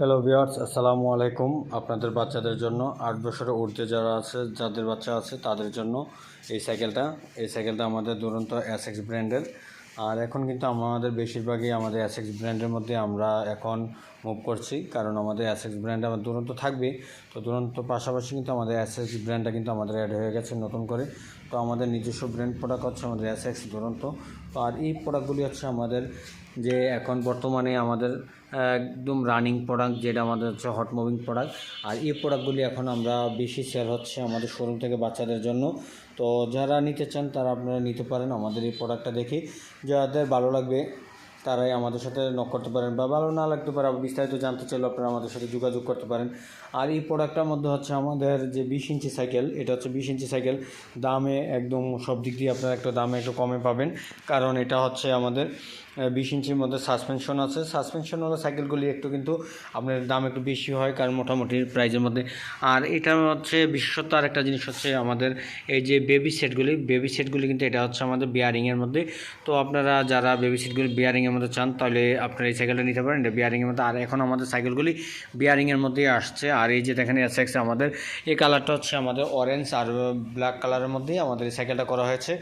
Hello viewers আসসালামু আলাইকুম। আপনাদের বাচ্চাদের জন্য আট বছরে ঊর্ধ্বে যারা আছে, যাদের বাচ্চা আছে, তাদের জন্য এই সাইকেলটা। এই সাইকেলটা আমাদের দুরন্ত এস এক্স ব্র্যান্ডের আর এখন কিন্তু আমাদের বেশিরভাগই আমাদের অ্যাসেক্স ব্র্যান্ডের মধ্যে আমরা এখন মুভ করছি। কারণ আমাদের অ্যাসেক্স ব্র্যান্ড আমার দুরন্ত থাকবে। তো দুরন্ত পাশাপাশি কিন্তু আমাদের অ্যাসেক্স ব্র্যান্ডটা কিন্তু আমাদের অ্যাড হয়ে গেছে নতুন করে। তো আমাদের নিজস্ব ব্র্যান্ড প্রোডাক্ট হচ্ছে আমাদের অ্যাসেক্স দুরন্ত। তো আর এই প্রোডাক্টগুলি হচ্ছে আমাদের যে এখন বর্তমানে আমাদের, একদম রানিং প্রোডাক্ট যেটা আমাদের হচ্ছে হট মুভিং প্রোডাক্ট আর এই প্রোডাক্টগুলি এখন আমরা বেশি সেল হচ্ছে আমাদের শোরুম থেকে বাচ্চাদের জন্য। তো যারা নিতে চান তারা আপনারা নিতে পারেন, আমাদের এই প্রোডাক্টটা দেখে। যাদের ভালো লাগবে তারাই আমাদের সাথে নক করতে পারেন বা ভালো না লাগতে পারে বিস্তারিত জানতে চাইলে আপনারা আমাদের সাথে যোগাযোগ করতে পারেন। আর এই প্রোডাক্টটার মধ্যে হচ্ছে আমাদের যে বিশ ইঞ্চি সাইকেল এটা হচ্ছে বিশ ইঞ্চি সাইকেল দামে একদম সব দিক দিয়ে আপনারা একটা দামে একটু কমে পাবেন। কারণ এটা হচ্ছে আমাদের বিশ ইঞ্চির মধ্যে সাসপেনশন আছে। সাসপেনশন সাইকেলগুলি একটু কিন্তু আপনার দাম একটু বেশি হয়, কারণ মোটামুটি প্রাইজের মধ্যে। আর এটা হচ্ছে বিশেষত্ব আর একটা জিনিস হচ্ছে আমাদের এই যে বেবি সেটগুলি বেবি সেটগুলি কিন্তু এটা হচ্ছে আমাদের বিয়ারিংয়ের মধ্যে। তো আপনারা যারা বেবি সেটগুলি বিয়ারিংয়ের মধ্যে চান, তাহলে আপনারা এই সাইকেলটা নিতে পারেন। এটা বিয়ারিংয়ের মধ্যে। আর এখন আমাদের সাইকেলগুলি বিয়ারিংয়ের মধ্যেই আসছে। আর এই যে দেখেন এস এক্স আমাদের, এই কালারটা হচ্ছে আমাদের অরেঞ্জ আর ব্ল্যাক কালারের মধ্যেই আমাদের এই সাইকেলটা করা হয়েছে।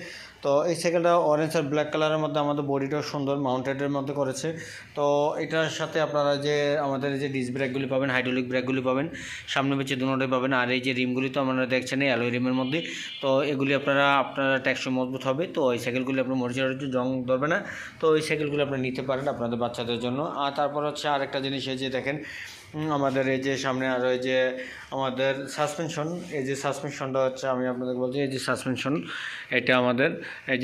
তো এই সাইকেলটা অরেঞ্জ আর ব্ল্যাক কালারের মধ্যে আমাদের বডিটাও সুন্দর মাউন্টেডের মধ্যে করেছে। তো এটার সাথে আপনারা যে আমাদের যে ডিস ব্রেকগুলি পাবেন হাইড্রোলিক ব্রেকগুলি পাবেন, সামনে পেছনে দুটোটাই পাবেন, আর এই যে রিমগুলি তো আপনারা দেখছেন এই অ্যালোয় রিমের মধ্যে, তো এগুলি আপনারা আপনারা ট্যাক্সি মজবুত হবে, তো এই সাইকেলগুলি আপনার মরিচার জং ধরবে না, তো এই সাইকেলগুলি আপনারা নিতে পারেন আপনাদের বাচ্চাদের জন্য। আর তারপর হচ্ছে আরেকটা জিনিস, এই যে দেখেন আমাদের এই যে সামনে আরও এই যে আমাদের সাসপেনশন এই যে সাসপেনশনটা হচ্ছে, আমি আপনাদের বলছি, এই যে সাসপেনশন এটা আমাদের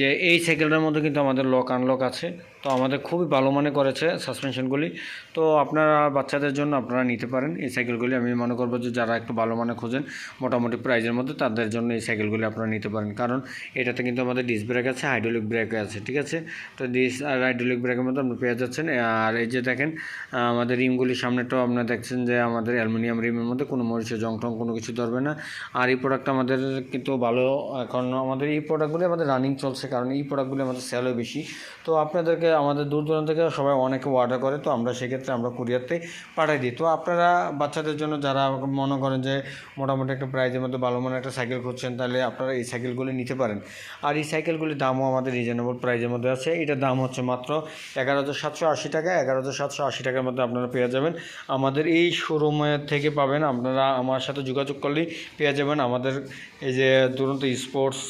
যে এই সাইকেলটার মধ্যে কিন্তু আমাদের লক আনলক আছে। তো আমাদের খুবই ভালো মনে করেছে সাসপেনশনগুলি তো আপনারা বাচ্চাদের জন্য আপনারা নিতে পারেন এই সাইকেলগুলি আমি মনে করব যে যারা একটু ভালো মানে খোঁজেন, মোটামুটি প্রাইজের মধ্যে তাদের জন্য এই সাইকেলগুলি আপনারা নিতে পারেন। কারণ এটাতে কিন্তু আমাদের ডিস ব্রেক আছে হাইড্রোলিক ব্রেক আছে, ঠিক আছে? তো ডিস আর হাইড্রোলিক ব্রেকের মধ্যে আপনি পেয়ে যাচ্ছেন। আর এই যে দেখেন, আমাদের রিমগুলির সামনেটাও আপনারা দেখছেন যে আমাদের অ্যালুমিনিয়াম রিমের মধ্যে কোনো মরিচে জং টং কোনো কিছু ধরবে না। আর এই প্রোডাক্ট আমাদের কিন্তু ভালো, এখন আমাদের এই প্রোডাক্টগুলি আমাদের রানিং চলছে, কারণ এই প্রোডাক্টগুলি আমাদের সেলও বেশি। তো আপনাদেরকে আমাদের দূর দূরান্ত থেকে সবাই অনেকে অর্ডার করে, তো আমরা সেক্ষেত্রে আমরা কুরিয়ারতে পাঠাই দিই। তো আপনারা বাচ্চাদের জন্য যারা মনে করেন যে মোটামুটি একটা প্রাইজের মধ্যে ভালো মানের একটা সাইকেল খুঁজছেন, তাহলে আপনারা এই সাইকেলগুলি নিতে পারেন। আর এই সাইকেলগুলির দামও আমাদের রিজনেবল প্রাইজের মধ্যে আছে। এটার দাম হচ্ছে মাত্র এগারো হাজার সাতশো আশি টাকা। এগারো হাজার সাতশো আশি টাকার মধ্যে আপনারা পেয়ে যাবেন। আমাদের এই শোরুমের থেকে পাবেন, আপনারা আমার সাথে যোগাযোগ করলেই পেয়ে যাবেন। আমাদের এই যে দুরন্ত স্পোর্টস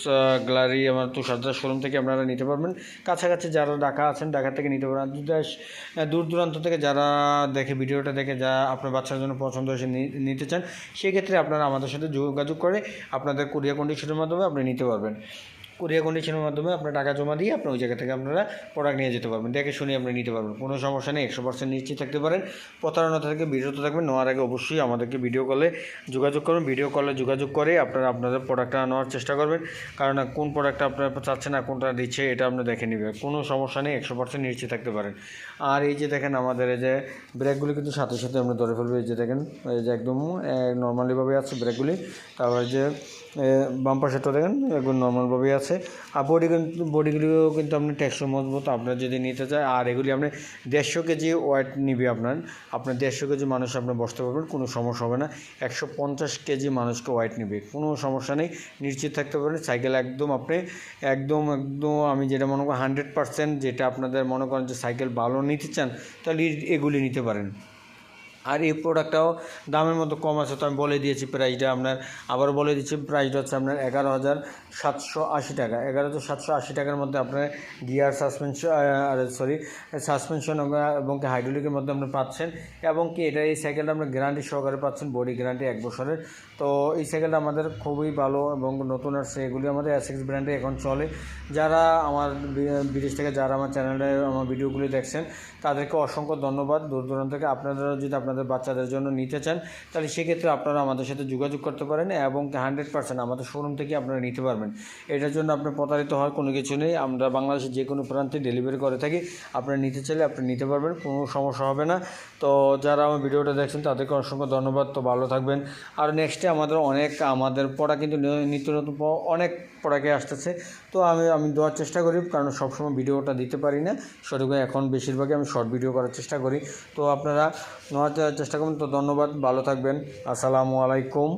গ্যালারি আমার তুষারদার শোরুম থেকে আপনারা নিতে পারবেন। কাছাকাছি যারা ঢাকা আছেন ঢাকা থেকে নিতে পারেন। দূর দূরান্ত থেকে যারা দেখে ভিডিওটা দেখে, যা আপনার বাচ্চার জন্য পছন্দ হয়েছে নিতে চান, সেক্ষেত্রে আপনারা আমাদের সাথে যোগাযোগ করে আপনাদের কোরিয়া কন্ডিশনের মাধ্যমে আপনি নিতে পারবেন। কুরিয়ার কন্ডিশনের মাধ্যমে আপনার টাকা জমা দিয়ে আপনি ওই জায়গা থেকে আপনারা প্রোডাক্ট নিয়ে যেতে পারবেন। দেখে শুনে আপনি নিতে পারবেন। কোনো সমস্যা নেই, একশো পার্সেন্ট নিশ্চিত থাকতে পারেন। প্রতারণা থেকে বিরত থাকবেন, নেওয়ার আগে অবশ্যই আমাদেরকে ভিডিও কলে যোগাযোগ করবেন ভিডিও কলে যোগাযোগ করে আপনারা আপনাদের প্রোডাক্টটা নেওয়ার চেষ্টা করবেন। কারণ কোন প্রোডাক্টটা আপনারা চাচ্ছেন না, কোনটা দিচ্ছে, এটা আপনি দেখে নেবেন। কোনো সমস্যা নেই, একশো পার্সেন্ট নিশ্চিত থাকতে পারেন। আর এই যে দেখেন আমাদের এই যে ব্রেকগুলি কিন্তু সাথে সাথে আমরা ধরে ফেলব। এই যে দেখেন, এই যে একদম নর্মালিভাবে আছে ব্রেকগুলি। তারপরে যে বাম্পার সেটটা দেখেন, একদম নর্মালভাবেই আছে। আর বডি বডিগুলিও কিন্তু আপনি টেকসই মজবুত আপনার যদি নিতে চায়, আর এগুলি আপনি দেড়শো কেজি ওয়েট নিবে আপনার। আপনার দেড়শো কেজি মানুষ আপনি বসতে পারবেন, কোনো সমস্যা হবে না। একশো পঞ্চাশ কেজি মানুষকে ওয়েট নিবে, কোনো সমস্যা নেই। নিশ্চিত থাকতে পারেন সাইকেল একদম আপনি, একদম একদম আমি যেটা মনে করি হান্ড্রেড পার্সেন্ট যেটা আপনাদের মনে করেন যে সাইকেল ভালো নিতে চান, তাহলে এগুলি নিতে পারেন। আর এই প্রোডাক্টটাও দামের মতো কম আছে, তো আমি বলে দিয়েছি প্রাইসটা আপনার। আবার বলে দিচ্ছি প্রাইসটা হচ্ছে আপনার এগারো হাজার সাতশো আশি টাকা। এগারো হাজার সাতশো আশি টাকার মধ্যে আপনার গিয়ার সাসপেনশন আর সরি সাসপেনশন এবং কি হাইড্রোলিকের মধ্যে আপনি পাচ্ছেন। এবং কি এটা এই সাইকেলটা আপনার গ্যারান্টি সহকারে পাচ্ছেন বডি গ্যারান্টি এক বছরের। তো এই সাইকেলটা আমাদের খুবই ভালো এবং নতুন আসছে। এগুলি আমাদের এসএক্স ব্র্যান্ডে এখন চলে। যারা আমার বিদেশ থেকে যারা আমার চ্যানেলে আমার ভিডিওগুলি দেখছেন, তাদেরকে অসংখ্য ধন্যবাদ। দূর দূরান্ত থেকে আপনারা যদি আপনাদের বাচ্চাদের জন্য নিতে চান, তাহলে সেক্ষেত্রে আপনারা আমাদের সাথে যোগাযোগ করতে পারেন এবং হান্ড্রেড পার্সেন্ট আমাদের শোরুম থেকে আপনারা নিতে পারবেন। এটার জন্য আপনার প্রতারিত হওয়ার কোনো কিছু নেই। আমরা বাংলাদেশের যে কোনো প্রান্তে ডেলিভারি করে থাকি। আপনারা নিতে চাইলে আপনি নিতে পারবেন, কোনো সমস্যা হবে না। তো যারা আমার ভিডিওটা দেখছেন, তাদেরকে অসংখ্য ধন্যবাদ। তো ভালো থাকবেন। আর নেক্সটে আমাদের অনেক, আমাদের পড়া কিন্তু নিত্য নতুন অনেক পড়াকে আসতেছে। তো আমি আমি দেওয়ার চেষ্টা করি, কারণ সবসময় ভিডিওটা দিতে পারি না। সঠিক এখন বেশিরভাগই আমি শর্ট ভিডিও করার চেষ্টা করি। তো আপনারা দেওয়ার চেষ্টা করবেন তো ধন্যবাদ ভালো থাকবেন। আসসালামু আলাইকুম।